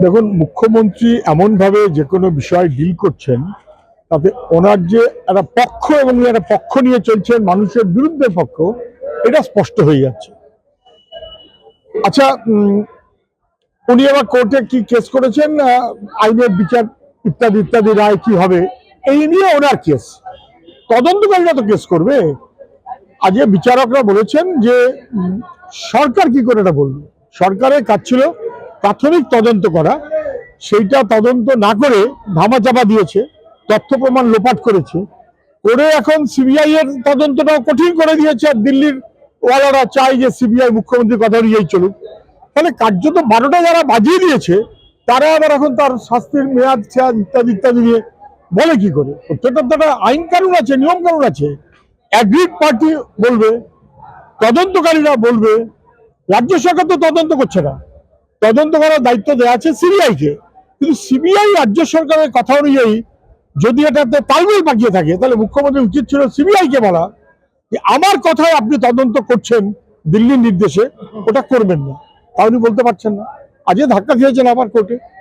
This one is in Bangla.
দেখুন, মুখ্যমন্ত্রী এমনভাবে যে কোনো বিষয় ডিল করছেন, তাতে ওনার যে একটা পক্ষ এবং একটা পক্ষ নিয়ে চলছেন, মানুষের বিরুদ্ধে পক্ষ, এটা স্পষ্ট হয়ে যাচ্ছে। আচ্ছা উনি আবার কোর্টে কি কেস করেছেন? আইনের বিচার ইত্যাদি ইত্যাদি, রায় কি হবে? এই নিয়ে ওনার কেস তদন্তকারীরা তো কেস করবে। আজকে বিচারকরা বলেছেন যে সরকার কি করে এটা বলবে? সরকারের কাজ ছিল প্রাথমিক তদন্ত করা, সেইটা তদন্ত না করে ধামাচাপা দিয়েছে, তথ্য প্রমাণ লোপাট করেছে। করে এখন সিবিআই এর তদন্তটাও কঠিন করে দিয়েছে আর দিল্লির ওয়ালারা চাই যে সিবিআই মুখ্যমন্ত্রীর কথা অনুযায়ী চলুক। তাহলে কার্যত বারোটা যারা বাজিয়ে দিয়েছে, তারা আবার এখন তার শাস্তির মেয়াদ ছেয়াদ ইত্যাদি ইত্যাদি নিয়ে বলে কি করে? প্রত্যেকটা তো একটা আইন কানুন আছে, নিয়ম কানুন আছে। অ্যাগ্রিড পার্টি বলবে, তদন্তকারীরা বলবে, রাজ্য সরকার তো তদন্ত করছে না। তদন্ত করার দায়িত্ব দেওয়া আছে সিবিআই কে কিন্তু সিবিআই রাজ্য সরকারের কথা অনুযায়ী যদি এটাতে তালমেল পাকিয়ে থাকে, তাহলে মুখ্যমন্ত্রী উচিত ছিল সিবিআই কে বলা যে আমার কথায় আপনি তদন্ত করছেন দিল্লির নির্দেশে, ওটা করবেন না। তা উনি বলতে পারছেন না। আজকে ধাক্কা খেয়েছেন আমার কোর্টে।